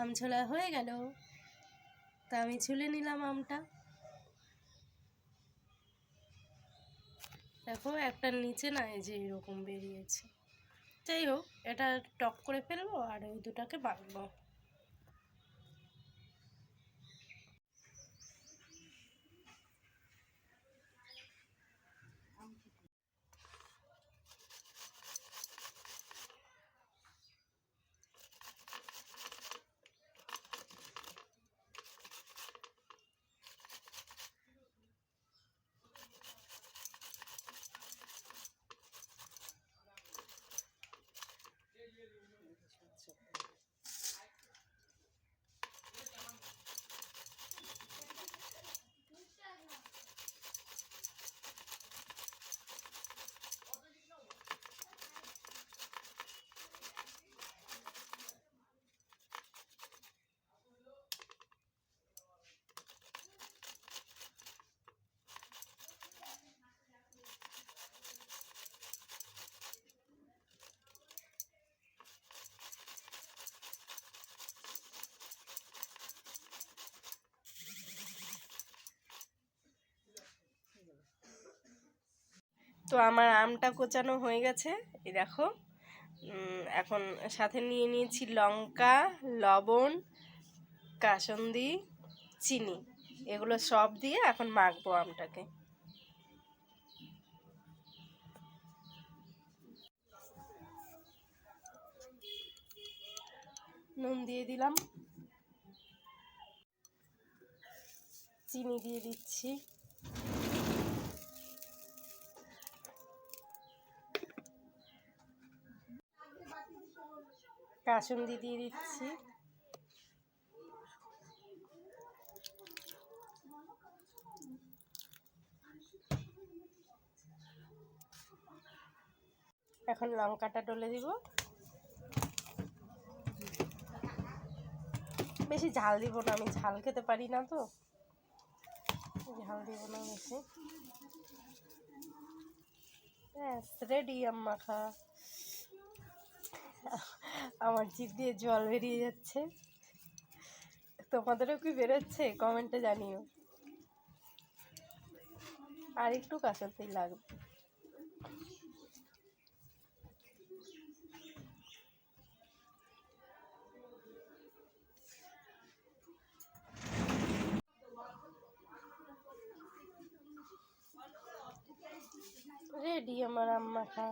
আম ছোলা হয়ে গেল। তা আমি ছুলে নিলাম আমটা। দেখো, একটা নিচে না এই যে এরকম বেরিয়েছে। যাই হোক, এটা টক করে ফেলব আর ওই দুটাকে বাঁধবো। তো আমার আমটা কোচানো হয়ে গেছে। এই দেখো। এখন সাথে নিয়ে নিয়েছি লঙ্কা, লবণ, কাসন্দি, চিনি। এগুলো সব দিয়ে এখন মাখবো আমটাকে। নুন দিয়ে দিলাম। চিনি দিয়ে দিচ্ছি। কাসুন্দি দিয়ে দিচ্ছি। এখন লঙ্কাটা ডলে দিব। বেশি ঝাল দিব না, আমি ঝাল খেতে পারি না তো। ঝাল দিব না বেশি। রেডি আম মাখা আমার জিভ দিয়ে জল বেরিয়ে যাচ্ছে। তোমাদেরও কি বেরোচ্ছে? কমেন্টে জানিও। আর একটু কাঁচাতেই লাগবে রেডি আমার আম্মা খা